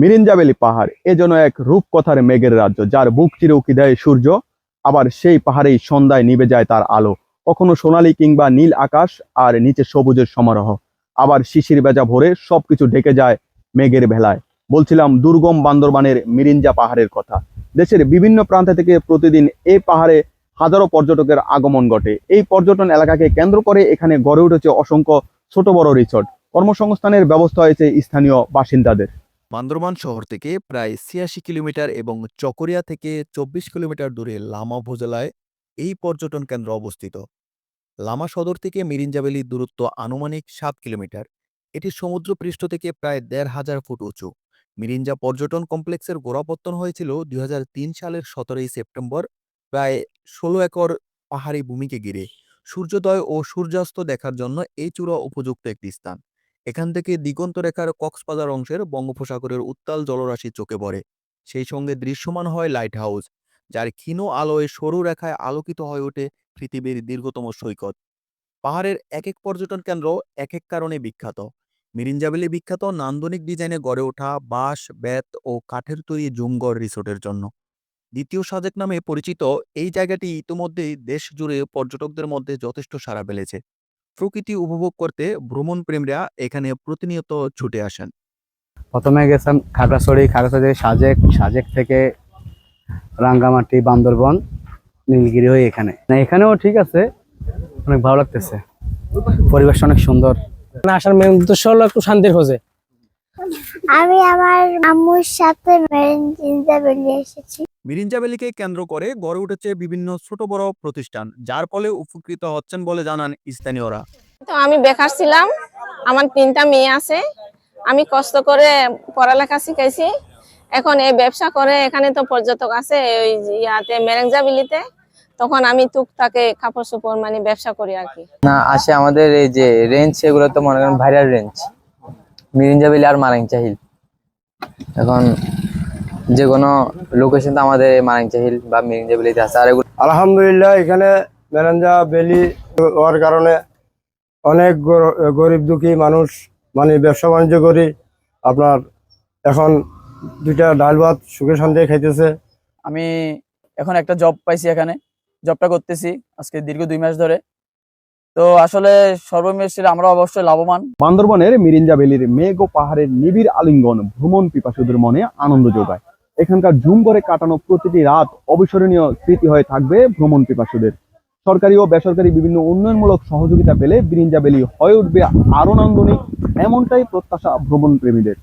মিরিঞ্জাবেলি পাহাড়, এ যেন এক রূপকথার মেঘের রাজ্য, যার বুক চিরে উকি দেয় সূর্য, আবার সেই পাহাড়েই সন্ধ্যায় নিভে যায় তার আলো। কখনো সোনালী কিংবা নীল আকাশ আর নিচে সবুজের সমারোহ। আবার শিশির বেজা ভরে সবকিছু ঢেকে যায় মেঘের ভেলায়। বলছিলাম, দুর্গম বান্দরবানের মিরিঞ্জা পাহাড়ের কথা। দেশের বিভিন্ন প্রান্ত থেকে প্রতিদিন এই পাহাড়ে হাজারো পর্যটকের আগমন ঘটে। এই পর্যটন এলাকাকে কেন্দ্র করে এখানে গড়ে উঠেছে অসংখ্য ছোট বড় রিসর্ট। কর্মসংস্থানের ব্যবস্থা হয়েছে স্থানীয় বাসিন্দাদের। বান্দরবান শহর থেকে প্রায় ছিয়াশি কিলোমিটার এবং চকরিয়া থেকে চব্বিশ কিলোমিটার দূরে লামা উপজেলায় এই পর্যটন কেন্দ্র অবস্থিত। লামা সদর থেকে মিরিঞ্জাবেলির দূরত্ব আনুমানিক সাত কিলোমিটার। এটি সমুদ্রপৃষ্ঠ থেকে প্রায় দেড় হাজার ফুট উঁচু। মিরিঞ্জা পর্যটন কমপ্লেক্সের গোড়াপত্তন হয়েছিল দুই হাজার তিন সালের সতেরোই সেপ্টেম্বর, প্রায় ষোলো একর পাহাড়ি ভূমিকে ঘিরে। সূর্যোদয় ও সূর্যাস্ত দেখার জন্য এই চূড়া উপযুক্ত একটি স্থান। এখান থেকে দিগন্ত রেখার কক্সবাজার অংশের বঙ্গোপসাগরের উত্তাল জলরাশি চোখে পড়ে। সেই সঙ্গে দৃশ্যমান হয় লাইট হাউস যার ক্ষীণ আলোয় সরু রেখায় আলোকিত হয়ে ওঠে পৃথিবীর দীর্ঘতম সৈকত। পাহাড়ের এক এক পর্যটন কেন্দ্র এক এক কারণে বিখ্যাত। মিরিঞ্জাবেলি বিখ্যাত নান্দনিক ডিজাইনে গড়ে ওঠা বাঁশ, বেত ও কাঠের তৈরি জুমগড় রিসোর্টের জন্য। দ্বিতীয় সাজেক নামে পরিচিত এই জায়গাটি ইতিমধ্যেই দেশ জুড়ে পর্যটকদের মধ্যে যথেষ্ট সাড়া ফেলেছে। প্রকৃতি উপভোগ করতে ভ্রমণ প্রেমীরা এখানে প্রতিনিয়ত ছুটে আসেন। প্রথমে গেছিলাম খাগড়াছড়ি। খাগড়াছড়ি সাজেক সাজেক থেকে রাঙ্গামাটি বান্দরবন নীলগিরি হয়ে এখানে। না এখানেও ঠিক আছে অনেক ভালো লাগতেছে। পরিবেশ অনেক সুন্দর। এখানে আসার মেন উদ্দেশ্য হলো একটু শান্তির খোঁজে। আমি আমার আম্মুর সাথে মেরেঞ্জিনতে বেরিয়ে এসেছি। মিরিঞ্জাবেলিকে কেন্দ্র করে গড়ে উঠেছে বিভিন্ন ছোট বড় প্রতিষ্ঠান যার ফলে উপকৃত হচ্ছেন বলে জানান স্থানীয়রা। তো আমি বেকার ছিলাম আমার তিনটা মেয়ে আছে আমি কষ্ট করে পড়ালেখা শিখাইছি। এখন এই ব্যবসা করে এখানে তো পর্যটক আছে ওই যে মেরেঞ্জা মেরেঞ্জাবিলিতে তখন আমি টুকটাকে কাপড় চোপড় মানে ব্যবসা করি আর কি। না আসে আমাদের এই যে রেঞ্জ সেগুলো তো মনে করেন ভাইরাল রেঞ্জ মিরিঞ্জাবিলি আর মারেঞ্জা হিল এখন যে কোনো লোকেশন তো আমাদের মারাংচা হিল বা মিরিঞ্জাবিলিতে আছে আর এগুলো আলহামদুলিল্লাহ এখানে মেরেঞ্জা বেলি হওয়ার কারণে অনেক গর- গরিব দুঃখী মানুষ মানে ব্যবসা বাণিজ্য করি। আপনার এখন দুইটা ডাল ভাত সুখে শান্তি খাইতেছে। আমি এখন একটা জব পাইছি এখানে। জবটা করতেছি আজকে দীর্ঘ দুই মাস ধরে। তো আসলে সর্বমেশ আমরা অবশ্যই লাভবান। বান্দরবনের মিরিঞ্জাবেলির মেঘ ও পাহাড়ের নিবিড় আলিঙ্গন ভ্রমণ পিপাসুদের মনে আনন্দ যোগায়। এখানকার ঝুম করে কাটানো প্রতিটি রাত অবিস্মরণীয় স্মৃতি হয়ে থাকবে ভ্রমণ পিপাসুদের। সরকারি ও বেসরকারি বিভিন্ন উন্নয়নমূলক সহযোগিতা পেলে বিরিঞ্জাবেলি হয়ে উঠবে আরও নান্দনিক, এমনটাই প্রত্যাশা ভ্রমণ প্রেমীদের